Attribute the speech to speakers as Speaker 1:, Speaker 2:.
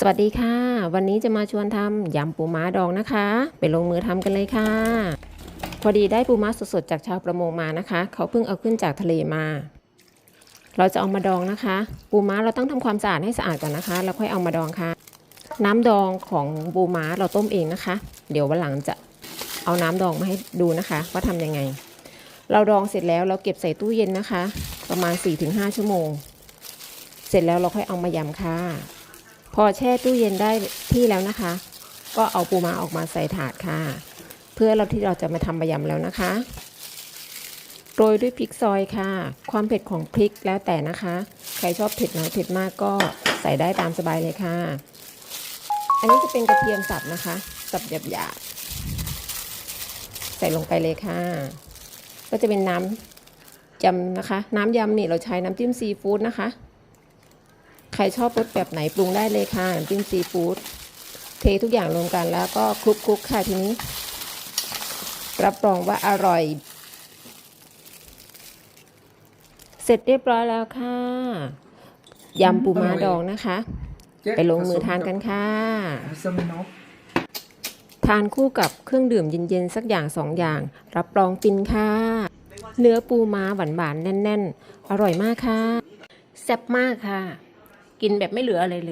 Speaker 1: สวัสดีค่ะ วันนี้จะมาชวนทำยำปูม้าดองนะคะ ไปลงมือทำกันเลยค่ะ พอดีได้ปูม้าสดๆจากชาวประมงมานะคะ เขาเพิ่งเอาขึ้นจากทะเลมา เราจะเอามาดองนะคะ ปูม้าเราต้องทำความสะอาดให้สะอาดก่อนนะคะ แล้วค่อยเอามาดองค่ะ น้ำดองของปูม้าเราต้มเองนะคะ เดี๋ยววันหลังจะเอาน้ำดองมาให้ดูนะคะว่าทำยังไง เราดองเสร็จแล้วเราเก็บใส่ตู้เย็นนะคะ ประมาณ 4-5 ชั่วโมง เสร็จแล้วเราค่อยเอามายำค่ะ อแช่ตู้เย็นได้ที่แล้วนะคะ ก็เอาปูม้าออกมาใส่ถาดค่ะ เพื่อเราที่เราจะมาทำมายำแล้วนะคะ โรยด้วยพริกซอยค่ะ ความเผ็ดของพริกแล้วแต่นะคะ ใครชอบเผ็ดน้อยเผ็ดมากก็ใส่ได้ตามสบายเลยค่ะ อันนี้จะเป็นกระเทียมสับนะคะ สับหยาบๆ ใส่ลงไปเลยค่ะ ก็จะเป็นน้ำยำนะคะ น้ำยำนี่เราใช้น้ำจิ้มซีฟู้ดนะคะ ใครชอบรสแบบไหนปรุงได้เลยค่ะน้ำจิ้มซีฟู้ดเททุกอย่างรวมกันแล้วก็คลุกคลุกๆค่ะทีนี้ รับรองว่าอร่อย เสร็จเรียบร้อยแล้วค่ะยำปูม้าดองนะคะ ไปลงมือทานกันค่ะ
Speaker 2: Vitaminoff.
Speaker 1: ทานคู่กับเครื่องดื่มเย็นๆ สักอย่างสองอย่าง รับรองฟินค่ะ เนื้อปูม้าหวานๆแน่น ๆ อร่อยมากค่ะแซ่บมากค่ะ กินแบบไม่เหลืออะไรเลย